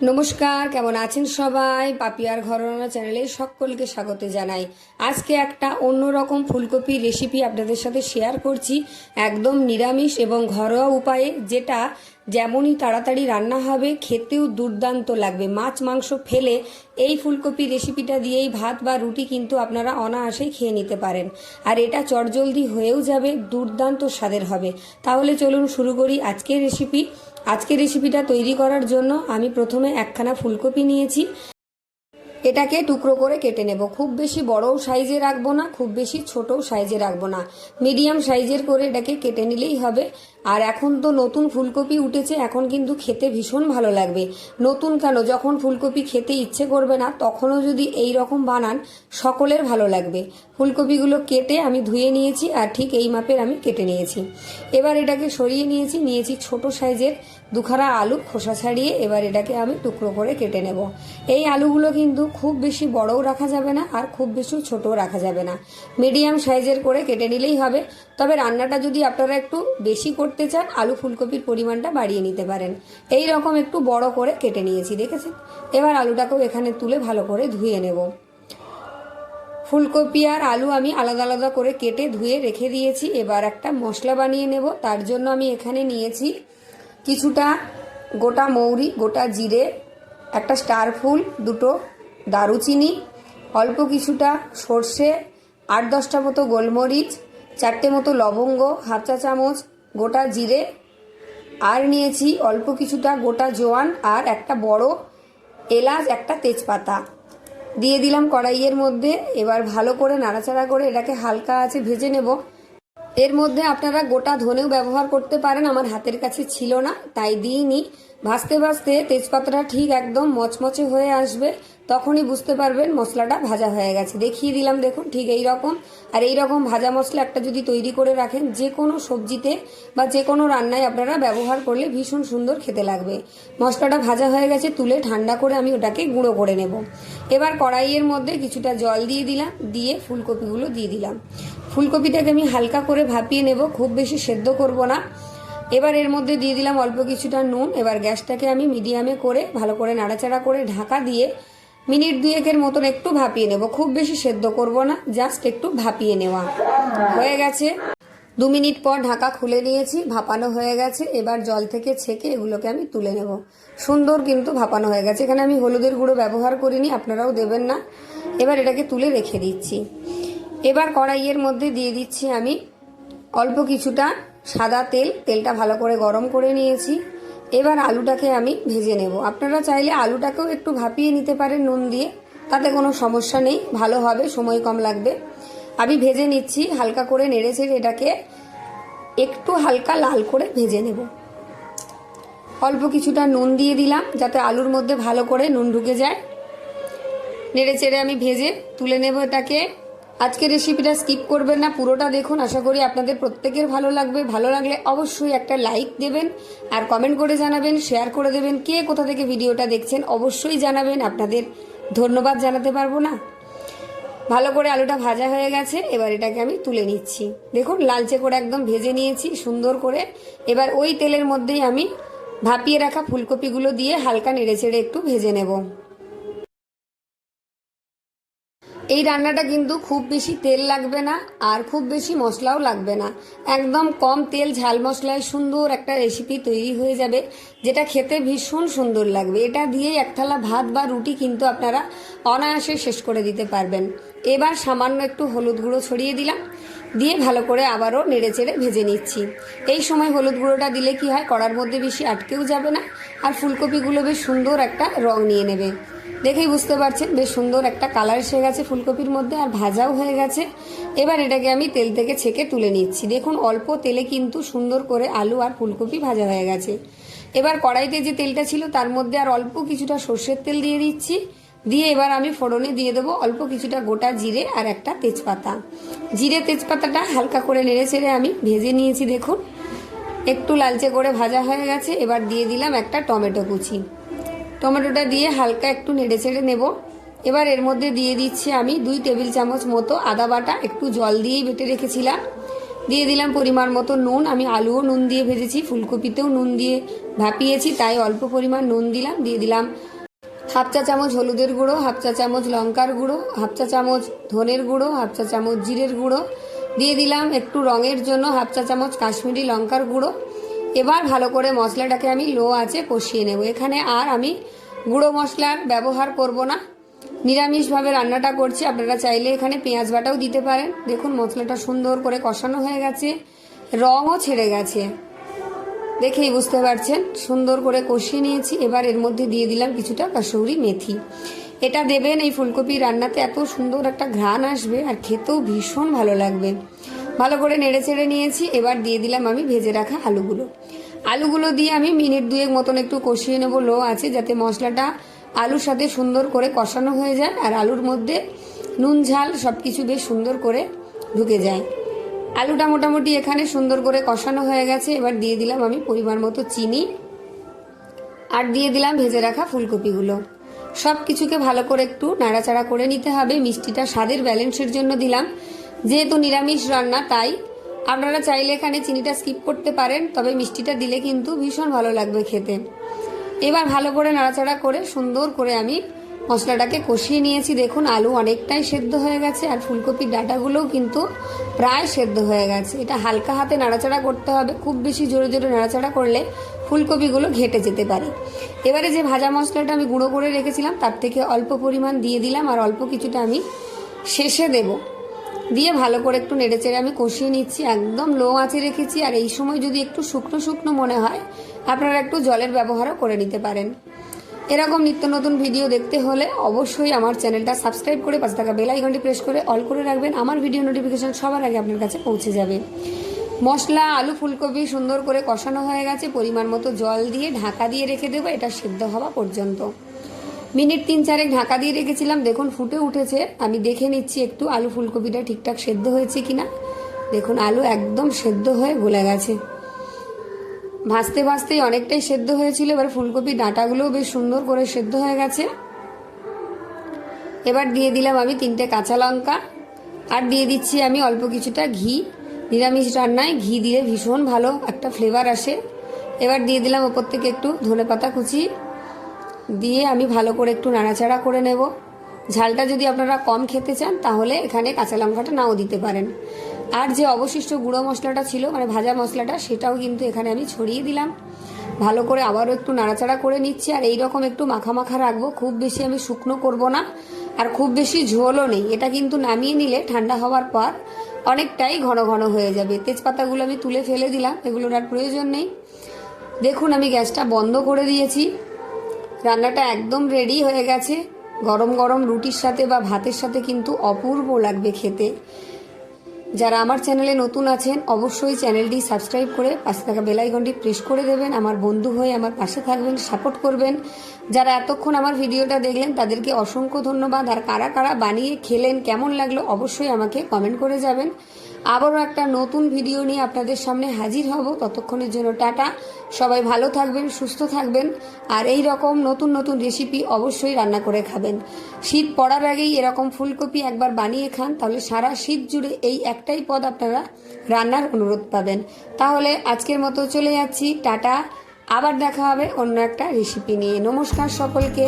নমস্কার, কেমন আছেন সবাই? পাপিয়ার ঘরনা চ্যানেলে সকলকে স্বাগত জানাই। আজকে একটা অন্যরকম ফুলকপির রেসিপি আপনাদের সাথে শেয়ার করছি, একদম নিরামিষ এবং ঘরোয়া উপায়ে, যেটা যেমনই তাড়াতাড়ি রান্না হবে, খেতেও দুর্দান্ত লাগবে। মাছ, মাংস ফেলে এই ফুলকপি রেসিপিটা দিয়েই ভাত বা রুটি কিন্তু আপনারা অনায়াসেই খেয়ে নিতে পারেন। আর এটা চটজলদি হয়েও যাবে, দুর্দান্ত স্বাদের হবে। তাহলে চলুন শুরু করি আজকের রেসিপি আজকের রেসিপিটা তৈরি করার জন্য আমি প্রথমে একখানা ফুলকপি নিয়েছি। এটাকে টুকরো করে কেটে নেব। খুব বেশি বড়ও সাইজে রাখব না, খুব বেশি ছোটও সাইজে রাখব না। মিডিয়াম সাইজের করে এটাকে কেটে নিলেই হবে। আর এখন তো নতুন ফুলকপি উঠেছে, এখন কিন্তু খেতে ভীষণ ভালো লাগবে। নতুন কেন? যখন ফুলকপি খেতে ইচ্ছে করবে না, তখনও যদি এই রকম বানান, সকলের ভালো লাগবে। ফুলকপিগুলো কেটে আমি ধুয়ে নিয়েছি, আর ঠিক এই মাপের আমি কেটে নিয়েছি। এবার এটাকে সরিয়ে নিয়েছি নিয়েছি ছোট সাইজের দুখানা আলু খোসা ছাড়িয়ে এবার এটাকে আমি টুকরো করে কেটে নেব। এই আলুগুলো কিন্তু খুব বেশি বড়ও রাখা যাবে না আর খুব বেশি ছোটও রাখা যাবে না। মিডিয়াম সাইজের করে কেটে নিলেই হবে। তবে রান্নাটা যদি আপনারা একটু বেশি করতে চান, আলু ফুলকপির পরিমাণটা বাড়িয়ে নিতে পারেন। এই রকম একটু বড় করে কেটে নিয়েছি, দেখেছেন? এবার আলুটাকেও এখানে তুলে ভালো করে ধুয়ে নেব। ফুলকপি আর আলু আমি আলাদা আলাদা করে কেটে ধুয়ে রেখে দিয়েছি। এবার একটা মশলা বানিয়ে নেব। তার জন্য আমি এখানে নিয়েছি কিছুটা গোটা মৌরি, গোটা জিরে, একটা স্টার ফুল, দুটো দারুচিনি, অল্প কিছুটা সর্ষে, আট দশটা মতো গোলমরিচ, চারটে মতো লবঙ্গ, হাফ চা চামচ গোটা জিরে, আর নিয়েছি অল্প কিছুটা গোটা জোয়ান আর একটা বড় এলাচ, একটা তেজপাতা। দিয়ে দিলাম কড়াইয়ের মধ্যে, এবার ভালো করে নাড়াচাড়া করে এটাকে হালকা আছে ভেজে নেব। এর মধ্যে আপনারা গোটা ধনেও ব্যবহার করতে পারেন, আমার হাতের কাছে ছিল না, তাই দিইনি। ভাজতে ভাজতে তেজপাতাটা ঠিক একদম মচমচে হয়ে আসবে। তখনই বুঝতে পারবেন মশলাটা ভাজা হয়ে গেছে। দেখিয়ে দিলাম, দেখুন, ঠিক এই রকম। আর এই রকম ভাজা মশলা একটা যদি তৈরি করে রাখেন, যে কোনো সবজিতে বা যে কোনো রান্নায় আপনারা ব্যবহার করলে ভীষণ সুন্দর খেতে লাগবে। মশলাটা ভাজা হয়ে গেছে, তুলে ঠান্ডা করে আমি ওটাকে গুঁড়ো করে নেব। এবার কড়াইয়ের মধ্যে কিছুটা জল দিয়ে দিলাম, দিয়ে ফুলকপিগুলো দিয়ে দিলাম। ফুলকপিটাকে আমি হালকা করে ভাপিয়ে নেব, খুব বেশি সেদ্ধ করব না। এবার এর মধ্যে দিয়ে দিলাম অল্প কিছুটা নুন। এবার গ্যাসটাকে আমি মিডিয়ামে করে ভালো করে নাড়াচাড়া করে ঢাকা দিয়ে মিনিট দুয়েকের মতন একটু ভাপিয়ে নেব। খুব বেশি সেদ্ধ করব না জাস্ট একটু ভাপিয়ে নেওয়া। হয়ে গেছে। দু মিনিট পর ঢাকা খুলে নিয়েছি, ভাপানো হয়ে গেছে। এবার জল থেকে ছেঁকে এগুলোকে আমি তুলে নেব। সুন্দর কিন্তু ভাপানো হয়ে গেছে। এখানে আমি হলুদের গুঁড়ো ব্যবহার করিনি, আপনারাও দেবেন না। এবার এটাকে তুলে রেখে দিচ্ছি। এবার কড়াইয়ের মধ্যে দিয়ে দিচ্ছি আমি অল্প কিছুটা সাদা তেল। তেলটা ভালো করে গরম করে নিয়েছি। এবার আলুটাকে আমি ভেজে নেব। আপনারা চাইলে আলুটাকেও একটু ভাপিয়ে নিতে পারেন নুন দিয়ে। তাতে কোনো সমস্যা নেই, ভালো হবে, সময় কম লাগবে। আমি ভেজে নিচ্ছি, হালকা করে নেড়ে ছেড়ে এটাকে একটু হালকা লাল করে ভেজে নেব। অল্প কিছুটা নুন দিয়ে দিলাম, যাতে আলুর মধ্যে ভালো করে নুন ঢুকে যায়। নেড়ে চেড়ে আমি ভেজে তুলে নেব এটাকে। আজকের রেসিপিটা স্কিপ করবেন না, পুরোটা দেখুন। আশা করি আপনাদের প্রত্যেকের ভালো লাগবে। ভালো লাগলে অবশ্যই একটা লাইক দেবেন আর কমেন্ট করে জানাবেন শেয়ার করে দেবেন। কে কোথা থেকে ভিডিওটা দেখছেন অবশ্যই জানাবেন। আপনাদের ধন্যবাদ জানাতে পারব না। ভালো করে আলুটা ভাজা হয়ে গেছে। এবার এটাকে আমি তুলে নিচ্ছি। দেখুন, লালচে করে একদম ভেজে নিয়েছি, সুন্দর করে। এবার ওই তেলের মধ্যেই আমি ভাপিয়ে রাখা ফুলকপিগুলো দিয়ে হালকা নেড়ে একটু ভেজে নেব। এই রান্নাটা কিন্তু খুব বেশি তেল লাগবে না আর খুব বেশি মশলাও লাগবে না। একদম কম তেল, ঝাল মশলায় সুন্দর একটা রেসিপি তৈরি হয়ে যাবে, যেটা খেতে ভীষণ সুন্দর লাগবে। এটা দিয়েই এক থালা ভাত বা রুটি কিন্তু আপনারা অনায়াসে শেষ করে দিতে পারবেন। এবার সামান্য একটু হলুদ গুঁড়ো ছড়িয়ে দিলাম, দিয়ে ভালো করে আবারও নেড়ে চেড়ে ভেজে নিচ্ছি। এই সময় হলুদ গুঁড়োটা দিলে কি হয়, কড়ার মধ্যে বেশি আটকেও যাবে না, আর ফুলকপিগুলো বেশ সুন্দর একটা রং নিয়ে নেবে। দেখেই বুঝতে পারছেন, বেশ সুন্দর একটা কালার এসে গেছে ফুলকপির মধ্যে আর ভাজাও হয়ে গেছে। এবার এটাকে আমি তেল থেকে ছেঁকে তুলে নিচ্ছি। দেখুন, অল্প তেলে কিন্তু সুন্দর করে আলু আর ফুলকপি ভাজা হয়ে গেছে। এবার কড়াইতে যে তেলটা ছিল তার মধ্যে আর অল্প কিছুটা সর্ষের তেল দিয়ে দিচ্ছি। দিয়ে এবার আমি ফোড়নে দিয়ে দেবো অল্প কিছুটা গোটা জিরে আর একটা তেজপাতা। জিরে তেজপাতাটা হালকা করে নেড়ে চেড়ে আমি ভেজে নিয়েছি, দেখুন। একটু লালচে করে ভাজা হয়ে গেছে। এবার দিয়ে দিলাম একটা টমেটো কুচি। টমেটোটা দিয়ে হালকা একটু নেড়ে চেড়ে নেব। এবার এর মধ্যে দিয়ে দিচ্ছি আমি দুই টেবিল চামচ মতো আদা বাটা, একটু জল দিয়েই বেটে রেখেছিলাম। দিয়ে দিলাম পরিমাণ মতো নুন, আমি আলুও নুন দিয়ে ভেজেছি, ফুলকপিতেও নুন দিয়ে ভাপিয়েছি, তাই অল্প পরিমাণ নুন দিলাম। দিয়ে দিলাম হাফ চা চামচ হলুদের গুঁড়ো, হাফ চা চামচ লঙ্কার গুঁড়ো, হাফ চা চামচ ধনের গুঁড়ো, হাফ চা চামচ জিরের গুঁড়ো। দিয়ে দিলাম একটু রঙের জন্য হাফ চা চামচ কাশ্মীরি লঙ্কার গুঁড়ো। এবার ভালো করে মশলাটাকে আমি লো আছে কষিয়ে নেব। এখানে আর আমি গুঁড়ো মশলার ব্যবহার করব না। নিরামিষভাবে রান্নাটা করছি। আপনারা চাইলে এখানে পেঁয়াজ বাটাও দিতে পারেন। দেখুন মশলাটা সুন্দর করে কষানো হয়ে গেছে। রঙও ছেড়ে গেছে। দেখেই বুঝতে পারছেন, সুন্দর করে কষিয়ে নিয়েছি। এবার এর মধ্যে দিয়ে দিলাম কিছুটা কাসৌরি মেথি। এটা দেবেন এই ফুলকপি রান্নাতে, এত সুন্দর একটা ঘ্রাণ আসবে আর খেতেও ভীষণ ভালো লাগবে। ভালো করে নেড়ে চেড়ে নিয়েছি, এবার দিয়ে দিলাম আমি ভেজে রাখা আলুগুলো। আলুগুলো দিয়ে আমি মিনিট দুয়েক মতন একটু কষিয়ে নেব, লো আছে, যাতে মশলাটা আলুর সাথে সুন্দর করে কষানো হয়ে যায়, আর আলুর মধ্যে নুন, ঝাল সব কিছু বেশ সুন্দর করে ঢুকে যায়। আলুটা মোটামুটি এখানে সুন্দর করে কষানো হয়ে গেছে, এবার দিয়ে দিলাম আমি পরিমাণ মতো চিনি, আর দিয়ে দিলাম ভেজে রাখা ফুলকপিগুলো। সব কিছুকে ভালো করে একটু নাড়াচাড়া করে নিতে হবে, মিষ্টিটা স্বাদের ব্যালেন্সের জন্য দিলাম। যেহেতু নিরামিষ রান্না, তাই আপনারা চাইলে এখানে চিনিটা স্কিপ করতে পারেন, তবে মিষ্টিটা দিলে কিন্তু ভীষণ ভালো লাগবে খেতে। এবার ভালো করে নাড়াচাড়া করে সুন্দর করে আমি মশলাটাকে কষিয়ে নিয়েছি। দেখুন, আলু অনেকটাই সেদ্ধ হয়ে গেছে আর ফুলকপির ডাটাগুলোও কিন্তু প্রায় সেদ্ধ হয়ে গেছে। এটা হালকা হাতে নাড়াচাড়া করতে হবে, খুব বেশি জোরে জোরে নাড়াচাড়া করলে ফুলকপিগুলো ঘেটে যেতে পারে। এবারে যে ভাজা মশলাটা আমি গুঁড়ো করে রেখেছিলাম, তার থেকে অল্প পরিমাণ দিয়ে দিলাম আর অল্প কিছুটা আমি শেষে দেবো। দিয়ে ভালো করে একটু নেড়েচেড়ে আমি কষিয়ে নিচ্ছি, একদম লো আঁচে রেখেছি। আর এই সময় যদি একটু শুকনো শুকনো মনে হয়, আপনারা একটু জলের ব্যবহারও করে নিতে পারেন। এরকম নিত্য নতুন ভিডিও দেখতে হলে অবশ্যই আমার চ্যানেলটা সাবস্ক্রাইব করে পাশে থাকা বেল আইকনটি প্রেস করে অল করে রাখবেন। আমার ভিডিও নোটিফিকেশন সবার আগে আপনার কাছে পৌঁছে যাবে। মশলা, আলু, ফুলকপি সুন্দর করে কষানো হয়ে গেছে। পরিমাণ মতো জল দিয়ে ঢাকা দিয়ে রেখে দেবো, এটা সিদ্ধ হওয়া পর্যন্ত। মিনিট তিন চারেক ঢাকা দিয়ে রেখেছিলাম। দেখুন, ফুটে উঠেছে। আমি দেখে নিচ্ছি একটু, আলু ফুলকপিটা ঠিকঠাক সেদ্ধ হয়েছে কিনা। দেখুন, আলু একদম সেদ্ধ হয়ে গলে গেছে। ভাজতে ভাজতেই অনেকটাই সেদ্ধ হয়েছিল। এবার ফুলকপি ডাঁটাগুলোও বেশ সুন্দর করে সেদ্ধ হয়ে গেছে। এবার দিয়ে দিলাম আমি তিনটে কাঁচা লঙ্কা। আর দিয়ে দিচ্ছি আমি অল্প কিছুটা ঘি। নিরামিষ রান্নায় ঘি দিলে ভীষণ ভালো একটা ফ্লেভার আসে। এবার দিয়ে দিলাম ওপর থেকে একটু ধনে পাতা কুচি। দিয়ে আমি ভালো করে একটু নাড়াচাড়া করে নেব। ঝালটা যদি আপনারা কম খেতে চান, তাহলে এখানে কাঁচা লঙ্কাটা নাও দিতে পারেন। আর যে অবশিষ্ট গুঁড়ো মশলাটা ছিল মানে ভাজা মশলাটা, সেটাও কিন্তু এখানে আমি ছড়িয়ে দিলাম। ভালো করে আবারও একটু নাড়াচাড়া করে নিচ্ছি, আর এই রকম একটু মাখা মাখা রাখব। খুব বেশি আমি শুকনো করব না, আর খুব বেশি ঝোলও নেই। এটা কিন্তু নামিয়ে নিলে ঠান্ডা হওয়ার পর অনেকটাই ঘন ঘন হয়ে যাবে। তেজপাতাগুলো আমি তুলে ফেলে দিলাম, এগুলোর আর প্রয়োজন নেই। দেখুন, আমি গ্যাসটা বন্ধ করে দিয়েছি। রান্নাটা একদম রেডি হয়ে গেছে। গরম গরম রুটির সাথে বা ভাতের সাথে কিন্তু অপূর্ব লাগবে খেতে। যারা আমার চ্যানেলে নতুন আছেন, অবশ্যই চ্যানেলটি সাবস্ক্রাইব করে পাশে থাকা বেলাইকনটি প্রেস করে দেবেন, আমার বন্ধু হয়ে আমার পাশে থাকবেন সাপোর্ট করবেন। যারা এতক্ষণ আমার ভিডিওটা দেখলেন, তাদেরকে অসংখ্য ধন্যবাদ। আর কারা কারা বানিয়ে খেলেন, কেমন লাগল, অবশ্যই আমাকে কমেন্ট করে যাবেন। আবারও একটা নতুন ভিডিও নিয়ে আপনাদের সামনে হাজির হব। ততক্ষণের জন্য টাটা। সবাই ভালো থাকবেন, সুস্থ থাকবেন। আর এই রকম নতুন নতুন রেসিপি অবশ্যই রান্না করে খাবেন। শীত পড়ার আগেই এরকম ফুলকপি একবার বানিয়ে খান, তাহলে সারা শীত জুড়ে এই একটাই পদ আপনারা রান্নার অনুরোধ পাবেন। তাহলে আজকের মতো চলে যাচ্ছি। টাটা। আবার দেখা হবে অন্য একটা রেসিপি নিয়ে। নমস্কার সকলকে।